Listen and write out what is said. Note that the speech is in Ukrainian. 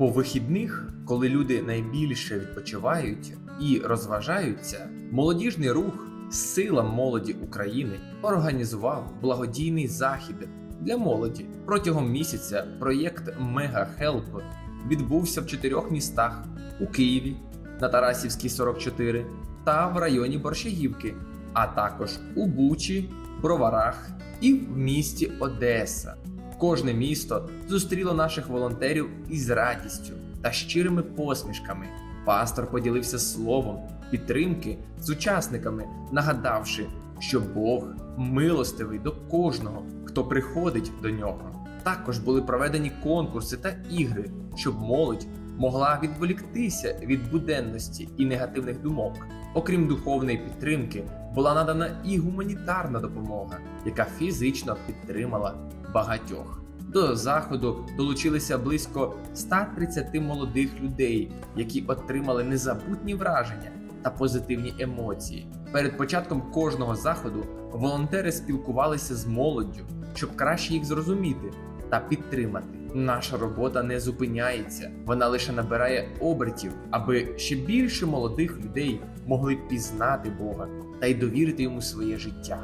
По вихідних, коли люди найбільше відпочивають і розважаються, молодіжний рух Сила молоді України організував благодійний захід для молоді. Протягом місяця проєкт Мега Хелп відбувся в чотирьох містах: у Києві, на Тарасівській 44 та в районі Борщагівки, а також у Бучі, Броварах і в місті Одеса. Кожне місто зустріло наших волонтерів із радістю та щирими посмішками. Пастор поділився словом підтримки з учасниками, нагадавши, що Бог милостивий до кожного, хто приходить до нього. Також були проведені конкурси та ігри, щоб молодь могла відволіктися від буденності і негативних думок. Окрім духовної підтримки, була надана і гуманітарна допомога, яка фізично підтримала багатьох. До заходу долучилися близько 130 молодих людей, які отримали незабутні враження та позитивні емоції. Перед початком кожного заходу волонтери спілкувалися з молоддю, щоб краще їх зрозуміти та підтримати. Наша робота не зупиняється, вона лише набирає обертів, аби ще більше молодих людей могли пізнати Бога та й довірити йому своє життя.